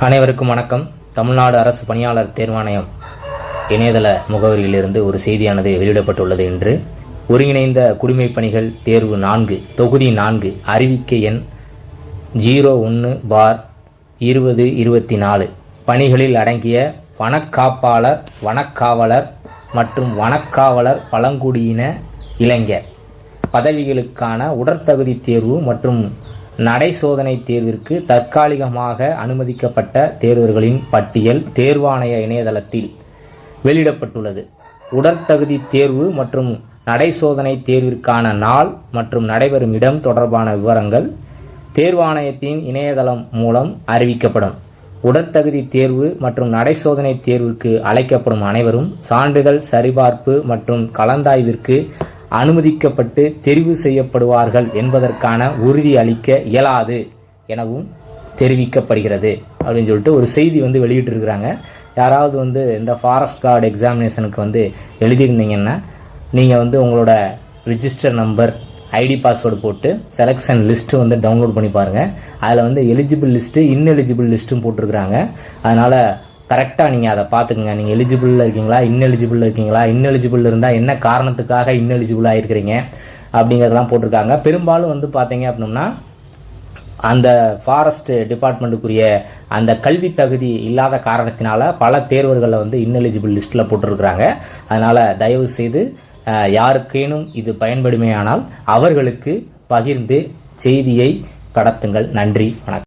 அனைவருக்கும் வணக்கம். தமிழ்நாடு அரசு பணியாளர் தேர்வாணையம் இணையதள முகவரியிலிருந்து ஒரு செய்தியானது வெளியிடப்பட்டுள்ளது என்று ஒருங்கிணைந்த குடிமை பணிகள் தேர்வு நான்கு தொகுதி நான்கு அறிவிக்கை எண் ஜீரோ ஒன்று பார் இருபது இருபத்தி நாலு. பணிகளில் அடங்கிய வனக்காப்பாளர் வனக்காவலர் மற்றும் வனக்காவலர் பழங்குடியின இளைஞர். பதவிகளுக்கான உடற்தகுதி தேர்வு மற்றும் நடை சோதனை தேர்விற்கு தற்காலிகமாக அனுமதிக்கப்பட்ட தேர்வர்களின் பட்டியல் தேர்வாணைய இணையதளத்தில் வெளியிடப்பட்டுள்ளது. உடற்தகுதி தேர்வு மற்றும் நடை சோதனை தேர்விற்கான நாள் மற்றும் நடைபெறும் இடம் தொடர்பான விவரங்கள் தேர்வாணையத்தின் இணையதளம் மூலம் அறிவிக்கப்படும். உடற்தகுதி தேர்வு மற்றும் நடை சோதனை தேர்விற்கு அழைக்கப்படும் அனைவரும் சான்றிதழ் சரிபார்ப்பு மற்றும் கலந்தாய்விற்கு அனுமதிக்கப்பட்டு தெரிவு செய்யப்படுவார்கள் என்பதற்கான உறுதி அளிக்க இயலாது எனவும் தெரிவிக்கப்படுகிறது அப்படின்னு சொல்லிட்டு ஒரு செய்தி வந்து வெளியிட்டிருக்கிறாங்க. யாராவது வந்து இந்த ஃபாரஸ்ட் கார்டு எக்ஸாமினேஷனுக்கு வந்து எழுதியிருந்தீங்கன்னா நீங்கள் வந்து உங்களோட ரிஜிஸ்டர் நம்பர் ஐடி பாஸ்வேர்டு போட்டு செலெக்ஷன் லிஸ்ட்டு வந்து டவுன்லோட் பண்ணி பாருங்கள் அதில் வந்து எலிஜிபிள் லிஸ்ட்டு இன்எலிஜிபிள் லிஸ்ட்டும் போட்டிருக்கிறாங்க. அதனால் கரெக்டாக நீங்கள் அதை பார்த்துக்குங்க. நீங்கள் எலிஜிபிளில் இருக்கீங்களா? இன்எலிஜிபிள் இருக்கீங்களா? இன்எலிஜிபிள் இருந்தால் என்ன காரணத்துக்காக இன்எலிஜிபிள் ஆகிருக்கிறீங்க அப்படிங்கிறதெல்லாம் போட்டிருக்காங்க. பெரும்பாலும் வந்து பார்த்தீங்க அப்படின்னா அந்த ஃபாரஸ்ட் டிபார்ட்மெண்ட்டுக்குரிய அந்த கல்வி தகுதி இல்லாத காரணத்தினால பல தேர்வர்களை வந்து இன்எலிஜிபிள் லிஸ்ட்டில் போட்டிருக்கிறாங்க. அதனால் தயவு செய்து யாருக்கேனும் இது பயன்படுமேயானால் அவர்களுக்கு பகிர்ந்து செய்தியை கடத்துங்கள். நன்றி. வணக்கம்.